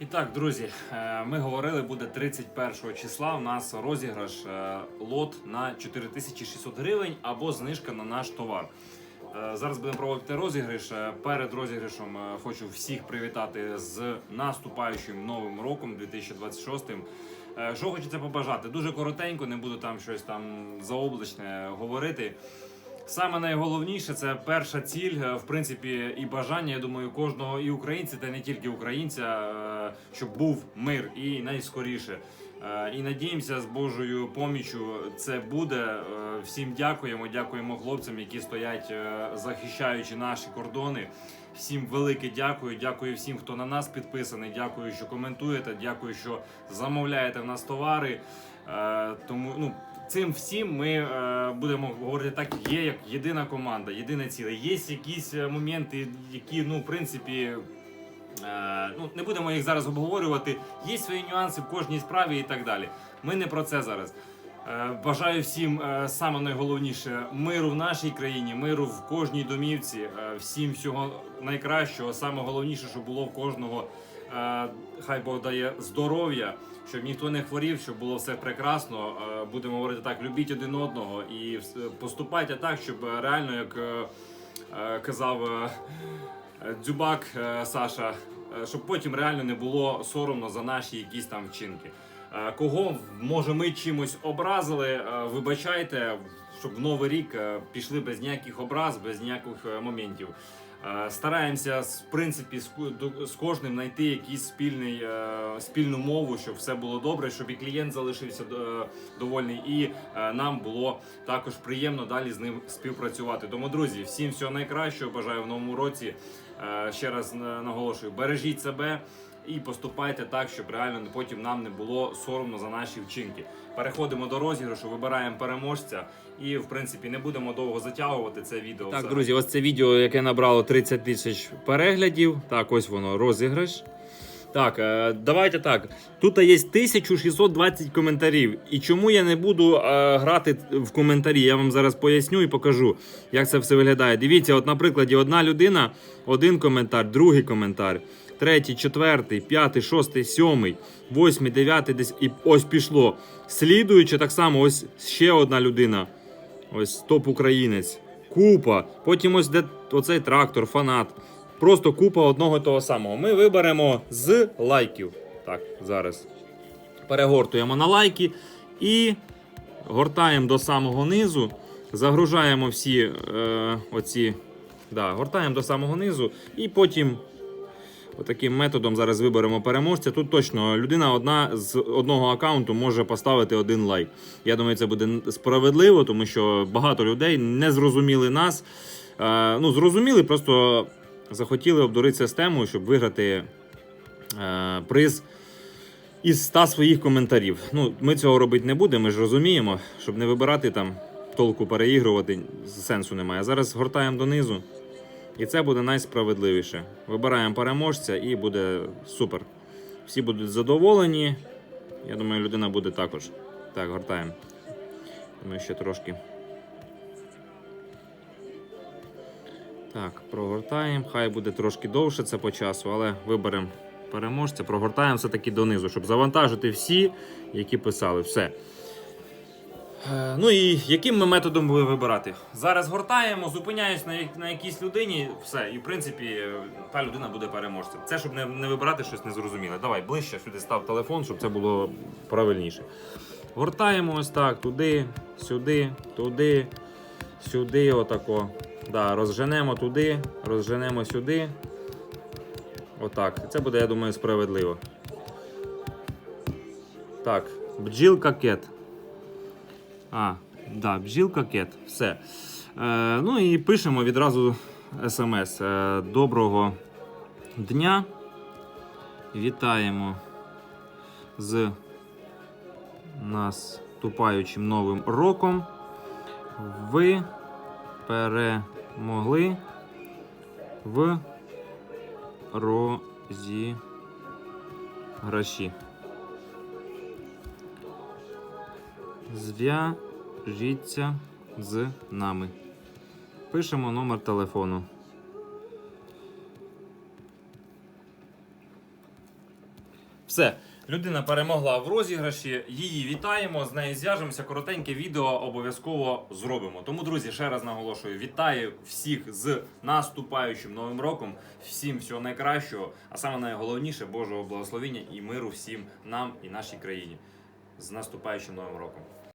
І так, друзі, е, ми говорили, буде 31 числа. У нас розіграш е, лот на 4600 гривень або знижка на наш товар. Е, Зараз будемо проводити розіграш. Перед розіграшем хочу всіх привітати з наступаючим новим роком 2026. Е, Що хочеться побажати? Дуже коротенько, не буду там щось там заоблачне говорити. Саме найголовніше це перша ціль, в принципі, і бажання, я думаю, кожного і українця, та не тільки українця, щоб був мир і найскоріше. Е, І надіємося, з Божою поміччю це буде. Е, Всім дякуємо, дякуємо хлопцям, які стоять, е, захищаючи наші кордони. Всім велике дякую. Дякую всім, хто на нас підписаний. Дякую, що коментуєте. Дякую, що замовляєте в нас товари. Тому ну цим всім ми будемо говорити так, є як єдина команда, єдине ціле. Є якісь моменти, які ну в принципі. Е, ну, не будемо їх зараз обговорювати. Є свої нюанси в кожній справі і так далі. Ми не про це зараз. Е, Бажаю всім е, саме найголовніше миру в нашій країні, миру в кожній домівці, всім всього найкращого. Саме головніше, щоб було в кожного. Хай Бог дає здоров'я, щоб ніхто не хворів, щоб було все прекрасно. Будемо говорити так: любіть один одного і поступайте так, щоб реально, як казав Дзюбак е, Саша, е, щоб потім реально не було соромно за наші якісь там вчинки. Е, Кого може ми чимось образили, е, вибачайте, щоб в новий рік е, пішли без ніяких образ, без ніяких е, моментів. Е, Стараємося в принципі з кожним знайти якийсь спільний спільну мову, щоб все було добре, щоб і клієнт залишився довольний, і нам було також приємно далі з ним співпрацювати. Тому, друзі, всім всього найкращого. Бажаю в новому році. Ще раз наголошую: бережіть себе і поступайте так, щоб реально потім нам не було соромно за наші вчинки. Переходимо до розіграшу, вибираємо переможця, і в принципі не будемо довго затягувати це відео. Так, друзі, ось це відео, яке набрало 30 тисяч переглядів. Так, ось воно розіграш. Так, е, давайте так. Тут є 1620 коментарів. І чому я не буду е, грати в коментарі? Я вам зараз поясню і покажу, як це все виглядає. Дивіться, от, на прикладі, одна людина, один коментар, другий коментар, третій, четвертий, п'ятий, шостий, сьомий, восьмий, дев'ятий, десь і ось пішло. Слідуючи так само, ось ще одна людина. Ось топ українець. Купа. Потім ось де оцей трактор, фанат. Просто купа одного і того самого. Ми виберемо з лайків. Так, зараз. Перегортуємо на лайки і гортаємо до самого низу. Загружаємо всі е, оці. Да, гортаємо до самого низу. І потім Отаким методом зараз виберемо переможця. Тут точно людина одна з одного аккаунту може поставити один лайк. Я думаю, це буде справедливо, тому що багато людей не зрозуміли нас. Е, ну, зрозуміли, просто захотіли обдурити систему, щоб виграти е, приз із 100 своїх коментарів. Ну, ми цього робити не будемо, ми ж розуміємо, щоб не вибирати там толку переігрувати, сенсу немає. Зараз гортаємо донизу. І це буде найсправедливіше. Вибираємо переможця і буде супер. Всі будуть задоволені. Я думаю, людина буде також. Так, гортаємо. Думаю, ще трошки. Так, прогортаємо. Хай буде трошки довше це по часу, але виберемо переможця, прогортаємо все-таки донизу, щоб завантажити всі, які писали. Все. Е, Ну і яким ми методом будемо вибирати? Зараз гортаємо, зупиняюсь на, на якійсь людині, все, і в принципі е, та людина буде переможцем. Це щоб не, не вибирати щось незрозуміле. Давай ближче сюди став телефон, щоб це було правильніше. Гортаємо ось так, туди, сюди, туди, сюди, отако. Да, розженемо туди, розженемо сюди. Отак. Це буде, я думаю, справедливо. Так, бджілка кет. А, да, бджілка кет. Все. Е, ну і пишемо відразу смс. Е, Доброго дня. Вітаємо з наступаючим новим роком. Ви перемогли в розіграші. Зв'яжіться з нами. Пишемо номер телефону. Все, людина перемогла в розіграші. Її вітаємо, з нею зв'яжемося. Коротеньке відео обов'язково зробимо. Тому, друзі, ще раз наголошую: вітаю всіх з наступаючим новим роком. Всім всього найкращого, а саме найголовніше Божого благословіння і миру всім нам і нашій країні. З наступаючим новим роком.